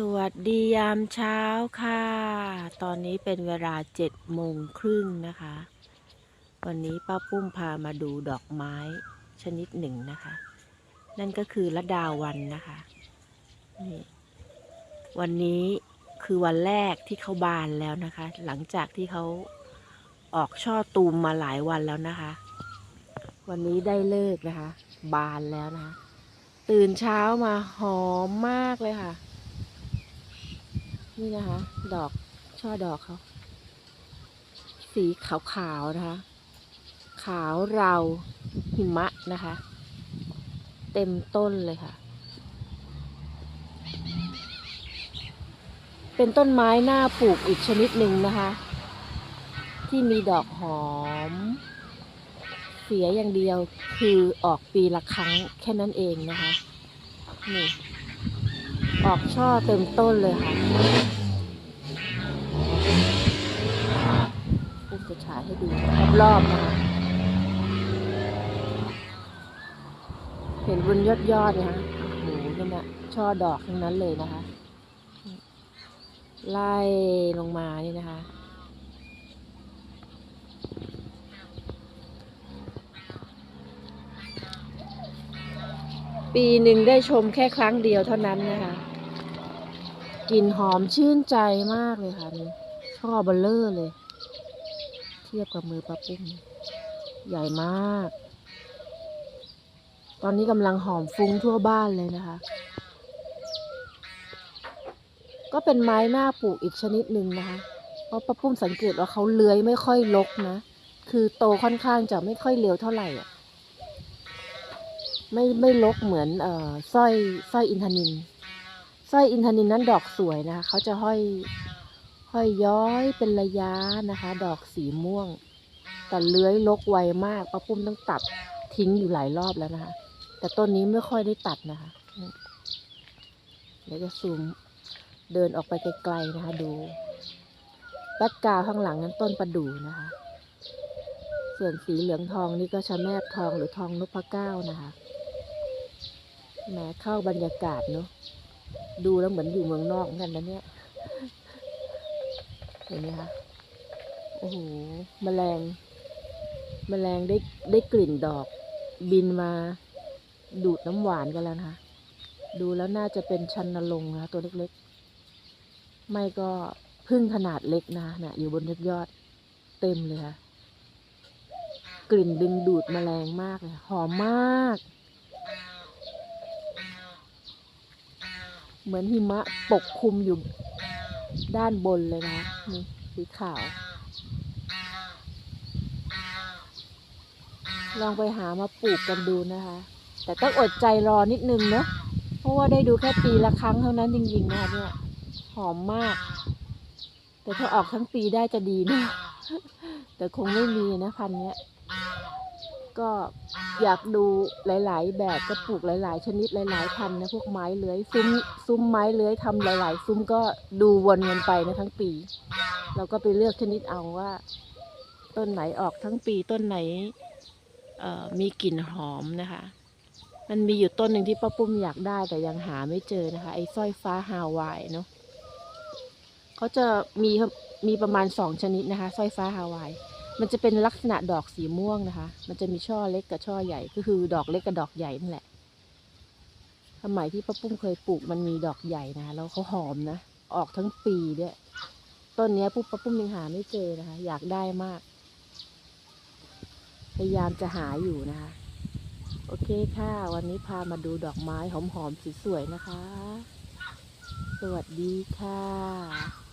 สวัสดียามเช้าค่ะ ตอนนี้เป็นเวลาเจ็ดโมงครึ่งนะคะ วันนี้ป้าปุ้มพามาดูดอกไม้ชนิดหนึ่งนะคะ นั่นก็คือละดาวันนะคะนี่วันนี้คือวันแรกที่เขาบานแล้วนะคะ หลังจากที่เขาออกช่อตูมมาหลายวันแล้วนะคะ วันนี้ได้เลิกนะคะ บานแล้วนะคะ ตื่นเช้ามาหอมมากเลยค่ะ นี่นะคะ ดอกช่อดอกเขาสีขาวๆนะคะ ขาวเราหิมะนะคะ เต็มต้นเลยค่ะ เป็นต้นไม้หน้าปลูกอีกชนิดหนึ่งนะคะ ที่มีดอกหอม เสียอย่างเดียวคือออกปีละครั้งแค่นั้นเองนะคะนี่ ออกช่อเต็มต้นเลยค่ะปุ๊บจะฉายให้ดูรอบๆนะคะเห็นบนยอดยอดๆนะคะโอ้โหนั่นน่ะช่อดอกทั้งนั้นเลยนะคะ ไล่ลงมานี่นะคะปีหนึ่งได้ชมแค่ครั้งเดียวเท่านั้นนะคะ กลิ่นหอมชื่นใจมากเลยค่ะนี่ช่อเบลเลอร์เลย เทียบกับมือปะปุ้มใหญ่มาก ตอนนี้กำลังหอมฟุ้งทั่วบ้านเลยนะคะ ก็เป็นไม้หน้าปลูกอีกชนิดหนึ่งนะคะ เพราะปะปุ้มสังเกตว่าเขาเลื้อยไม่ค่อยลกนะ คือโตค่อนข้างจะไม่ค่อยเร็วเท่าไหร่อะไม่ไม่ลกเหมือนเอ่อสร้อยสร้อยอินทนิน สร้อยอินทนินนั้นดอกสวยนะคะเขาจะห้อยห้อยย้อยเป็นระยะนะคะ ดอกสีม่วง แต่เลื้อยลกไวมากป้าปุ้มต้องตัดทิ้งอยู่หลายรอบแล้วนะคะ แต่ต้นนี้ไม่ค่อยได้ตัดนะคะ เดี๋ยวจะซูมเดินออกไปไกลๆนะคะ ดูแบ็กกราวข้างหลังนั้นต้นประดู่นะคะ ส่วนสีเหลืองทองนี่ก็ชะแมบทองหรือทองนพเก้านะคะแหมเข้าบรรยากาศเนอะ ดูแล้วเหมือนอยู่เมืองนอกเหมือนกันนะเนี่ย เห็นไหมคะ โอ้โหแมลงแมลงได้ได้กลิ่นดอก บินมาดูดน้ำหวานกันแล้วนะคะ ดูแล้วน่าจะเป็นชันนรงนะคะตัวเล็กๆ ไม่ก็พึ่งขนาดเล็กนะเนี่ยอยู่บนยอดยอดเต็มเลยค่ะ กลิ่นดึงดูดแมลงมากเลยหอมมาก เหมือนหิมะปกคลุมอยู่ด้านบนเลยนะนี่สีขาว ลองไปหามาปลูกกันดูนะคะ แต่ต้องอดใจรอนิดนึงเนาะเพราะว่าได้ดูแค่ปีละครั้งเท่านั้นจริงๆนะคะเนี่ยหอมมาก แต่ถ้าออกทั้งปีได้จะดีนะแต่คงไม่มีนะพันเนี้ย ก็อยากดูหลาย ๆ แบบก็ปลูกหลาย ๆ ชนิดหลาย ๆ พันธุ์นะพวกไม้เลื้อยซุ้มซุ้มไม้เลื้อยทำหลาย ๆ ซุ้มก็ดูวนกันไปนะทั้งปี เราก็ไปเลือกชนิดเอาว่า ต้นไหนออกทั้งปีต้นไหนมีกลิ่นหอมนะคะ มันมีอยู่ต้นหนึ่งที่ป้าปุ้มอยากได้แต่ยังหาไม่เจอนะคะ ไอ้สร้อยฟ้าฮาวายเนาะเขาจะมีมีประมาณสองชนิดนะคะสร้อยฟ้าฮาวาย มันจะเป็นลักษณะดอกสีม่วงนะคะ มันจะมีช่อเล็กกับช่อใหญ่ ก็คือดอกเล็กกับดอกใหญ่นั่นแหละสมัยที่ป้าปุ้มเคยปลูกมันมีดอกใหญ่นะคะแล้วเขาหอมนะ ออกทั้งปีด้วย ต้นนี้ปุ๊บป้าปุ้มยังหาไม่เจอนะคะ อยากได้มาก พยายามจะหาอยู่นะคะ โอเคค่ะ วันนี้พามาดูดอกไม้หอมๆสวยๆนะคะ สวัสดีค่ะ